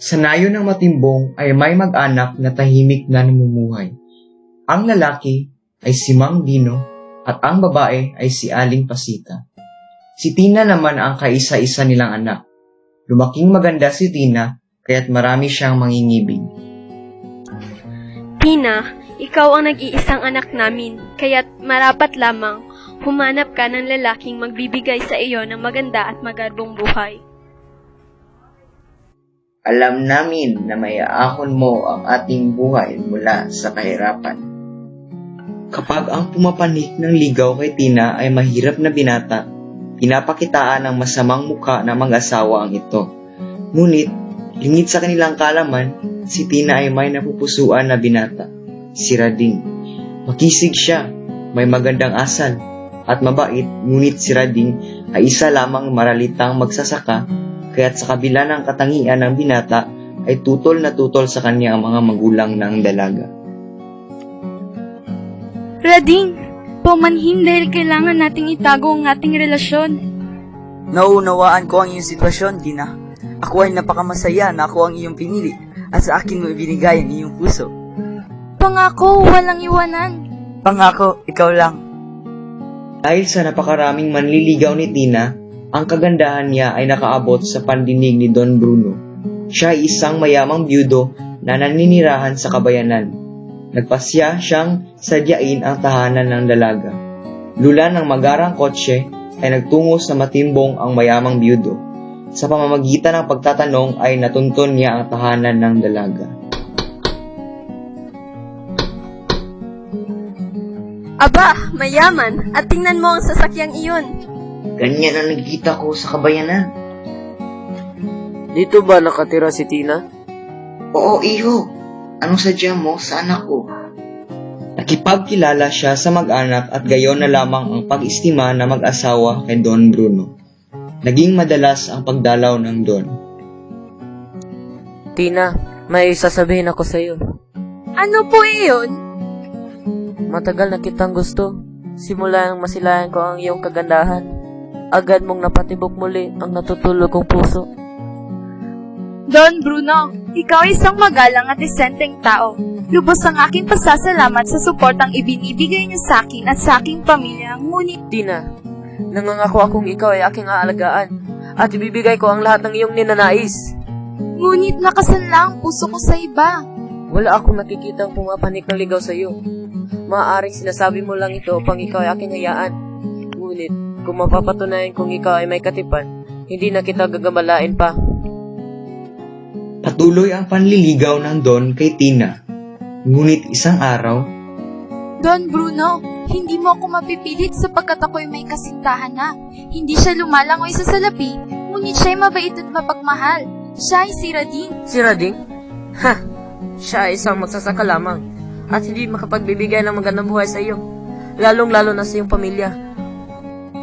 Sa nayo ng matimbong ay may mag-anak na tahimik na namumuhay. Ang lalaki ay si Mang Dino at ang babae ay si Aling Pasita. Si Tina naman ang kaisa-isa nilang anak. Lumaking maganda si Tina kaya't marami siyang mangingibig. Tina, ikaw ang nag-iisang anak namin, kaya't marapat lamang humanap ka ng lalaking magbibigay sa iyo ng maganda at magarbong buhay. Alam namin na may aahon mo ang ating buhay mula sa kahirapan. Kapag ang pumapanik ng ligaw kay Tina ay mahirap na binata, pinapakitaan ng masamang muka ng mag-asawa ang ito. Ngunit, lingid sa kanilang kalaman, si Tina ay may napupusuan na binata, si Rading. Makisig siya, may magandang asal, at mabait, ngunit si Rading ay isa lamang maralitang magsasaka kaya't sa kabila ng katangian ng binata ay tutol na tutol sa kanya ang mga magulang ng dalaga. Rading, pumanhin dahil kailangan nating itago ang ating relasyon. Nauunawaan ko ang iyong sitwasyon, Dina. Ako ay napakamasaya na ako ang iyong pinili at sa akin mo ibinigay ang iyong puso. Pangako, walang iwanan. Pangako, ikaw lang. Dahil sa napakaraming manliligaw ni Tina, ang kagandahan niya ay nakaabot sa pandinig ni Don Bruno. Siya ay isang mayamang byudo na naninirahan sa kabayanan. Nagpasya siyang sadyain ang tahanan ng dalaga. Lula ng magarang kotse ay nagtungo sa matimbong ang mayamang byudo. Sa pamamagitan ng pagtatanong ay natuntun niya ang tahanan ng dalaga. Aba, mayaman, at tingnan mo ang sasakyang iyon. Ganyan ang nakikita ko sa kabayanan. Dito ba nakatira si Tina? Oo, iho. Anong sadya mo sa anak ko? Nakipagkilala siya sa mag-anak at gayon na lamang ang pag-istima na mag-asawa kay Don Bruno. Naging madalas ang pagdalaw ng Don. Tina, may sasabihin ako sa iyo. Ano po iyon? Matagal na kitang gusto. Simula nang masilayan ko ang iyong kagandahan. Agad mong napatibok muli ang natutulog kong puso. Don Bruno, ikaw ay isang magalang at disenteng tao. Lubos ang aking pasasalamat sa suportang ibinibigay niyo sa akin at sa aking pamilya, ngunit Tina, nangangako akong ikaw ay aking aalagaan at ibibigay ko ang lahat ng iyong ninanais. ngunit nakasanla ang puso ko sa iba. Wala akong nakikitang pumapanik ng ligaw sa iyo. Maaaring sinasabi mo lang ito upang ikaw ay aking hayaan. Ngunit, kung mapapatunayan kong ikaw ay may katipan, hindi na kita gagambalain pa. Patuloy ang panliligaw ng Don kay Tina. Ngunit isang araw, Don Bruno, hindi mo ako mapipilit sapagkat ako'y may kasintahan na. Hindi siya lumalangoy sa salapi, ngunit siya'y mabait at mapagmahal. Siya ay si Radin. Si Rading? Ha! Siya ay isang magsasaka lamang at hindi makapagbibigay ng magandang buhay sa iyo. Lalong-lalo na sa iyong pamilya.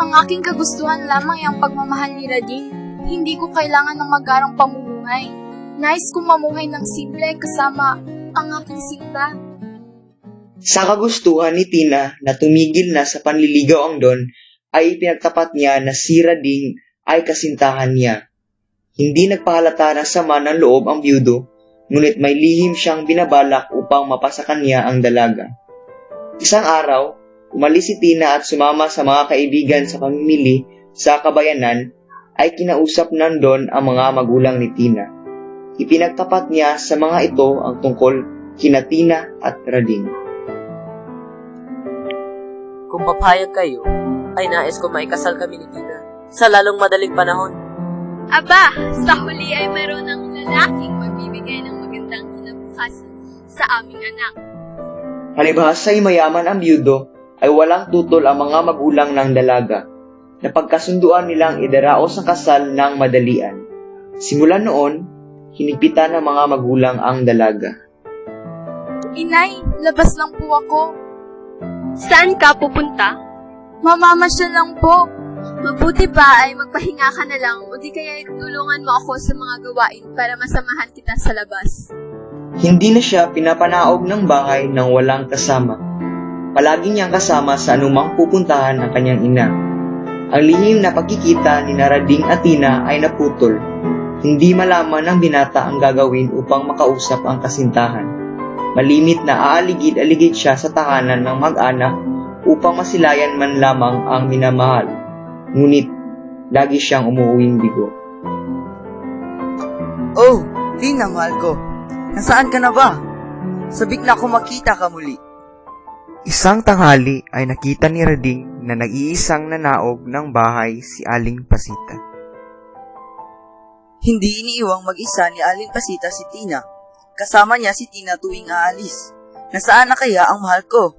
Ang aking kagustuhan lamang ay ang pagmamahal ni Radin. Hindi ko kailangan ng magarang pamumuhay. Nais kong mamuhay ng simple kasama ang aking sinta. sa kagustuhan ni Tina na tumigil na sa panliligaw ang Don, ay pinagtapat niya na si Rading ay kasintahan niya. Hindi nagpahalata ng sama ng loob ang byudo, ngunit may lihim siyang binabalak upang mapasakan niya ang dalaga. Isang araw, umalis si Tina at sumama sa mga kaibigan sa pamimili sa kabayanan ay kinausap ng Don ang mga magulang ni Tina. Ipinagtapat niya sa mga ito ang tungkol kina Tina at Rading. Kung papayag kayo, ay nais ko maikasal kami ni Tina sa lalong madaling panahon. Aba, sa huli ay meron ng lalaking magbibigay ng magandang kinabukasan sa aming anak. Palibhasa ay mayaman ang byudo, ay walang tutol ang mga magulang ng dalaga. Napagkasunduan nilang idaraos ang kasal ng madalian. Simula noon, hinigpitan ng mga magulang ang dalaga. Inay, labas lang po ako. Saan ka pupunta? Mamamasyal lang po. Mabuti pa ay magpahinga ka na lang o di kaya tulungan mo ako sa mga gawain para masamahan kita sa labas. Hindi na siya pinapanaog ng bahay nang walang kasama. Palagi niyang kasama sa anumang pupuntahan ng kanyang ina. Ang lihim na pagkikita ni Narading at Tina ay naputol Hindi malaman ng binata ang gagawin upang makausap ang kasintahan. Malimit na aaligid-aligid siya sa tahanan ng mag-anak upang masilayan man lamang ang minamahal. Ngunit, lagi siyang umuuwing bigo. Oh, Tina, mahal ko. Nasaan ka na ba? Sabik na ako makita ka muli. Isang tanghali ay nakita ni Rading na nag-iisang nanaog ng bahay si Aling Pasita. Hindi iniiwang mag-isa ni Aling Pasita si Tina. Kasama niya si Tina tuwing aalis. Nasaan na kaya ang mahal ko?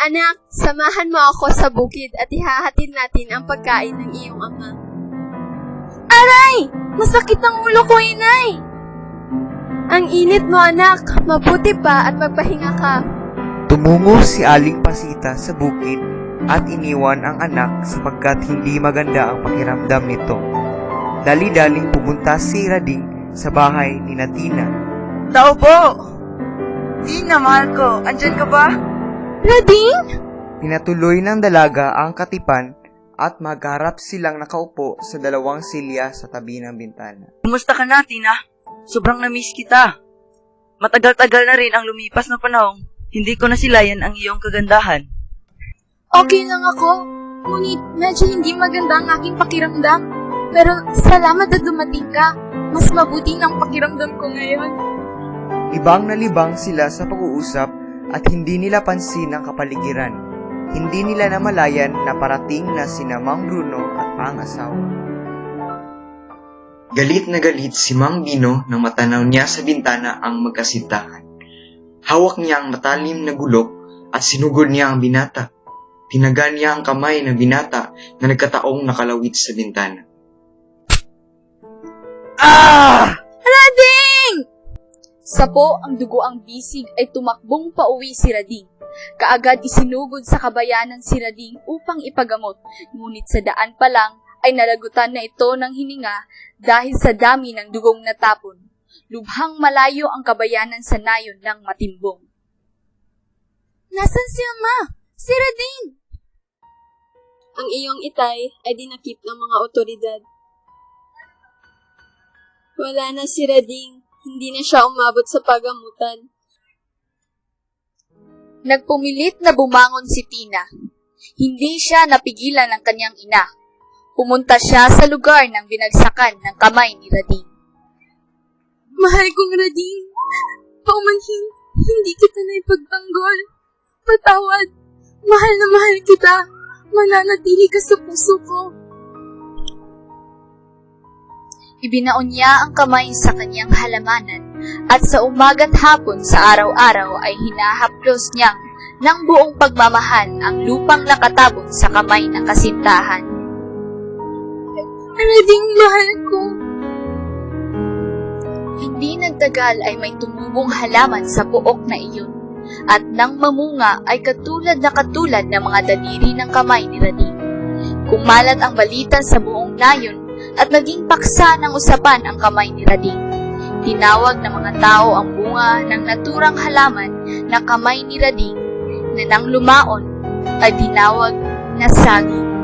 Anak, samahan mo ako sa bukid at ihahatid natin ang pagkain ng iyong ama. Aray! Masakit ang ulo ko, inay! Ang init mo, anak. Mabuti pa at magpahinga ka. Tumungo si Aling Pasita sa bukid at iniwan ang anak sapagkat hindi maganda ang pakiramdam nito. Dali-daling pumunta si Rading sa bahay ni Natina. Tao po! Tina, mahal ko. Andyan ka ba? Rading? Pinatuloy ng dalaga ang katipan at magharap silang nakaupo sa dalawang silya sa tabi ng bintana. Kumusta ka na, Tina? Sobrang na-miss kita. Matagal-tagal na rin ang lumipas na panahon. Hindi ko nasilayan ang iyong kagandahan. Okay lang ako. Ngunit medyo hindi maganda ang aking pakiramdam. Pero salamat na dumating ka. Mas mabuti ng pakiramdam ko ngayon. Libang na libang sila sa pag-uusap at hindi nila pansin ang kapaligiran. Hindi nila namalayan na parating na sina Mang Bruno at ang asawa. Galit na galit si Mang Bino nang matanaw niya sa bintana ang magkasintahan. Hawak niya ang matalim na gulok at sinugod niya ang binata. Tinaga niya ang kamay ng binata na nagkataong nakalawit sa bintana. Ah! Rading! Sapo ang dugo ang bisig ay tumakbong pauwi si Rading. Kaagad isinugod sa kabayanan si Rading upang ipagamot, ngunit sa daan pa lang ay nalagutan na ito ng hininga dahil sa dami ng dugong natapon. Lubhang malayo ang kabayanan sa nayon ng matimbong. Nasaan si Ama? Si Rading! Ang iyong itay ay dinakip ng mga otoridad. Wala na si Rading. Hindi na siya umabot sa pagamutan. Nagpumilit na bumangon si Tina. Hindi siya napigilan ng kanyang ina. Pumunta siya sa lugar ng binagsakan ng kamay ni Rading. Mahal kong Rading, paumanhin, hindi kita na ipagtanggol. Patawad, mahal na mahal kita. Mananatili ka sa puso ko. Ibinaon niya ang kamay sa kanyang halamanan at sa umaga't hapon sa araw-araw ay hinahaplos niyang ng buong pagmamahal ang lupang nakatabon sa kamay ng kasintahan. Rading mahal ko. Hindi nagtagal ay may tumubong halaman sa puok na iyon at nang mamunga ay katulad na katulad ng mga daliri ng kamay ni Rading. Kumalat ang balita sa buong nayon at naging paksa ng usapan ang kamay ni Rading. Tinawag ng mga tao ang bunga ng naturang halaman na kamay ni Rading na nang lumaon ay tinawag na saging.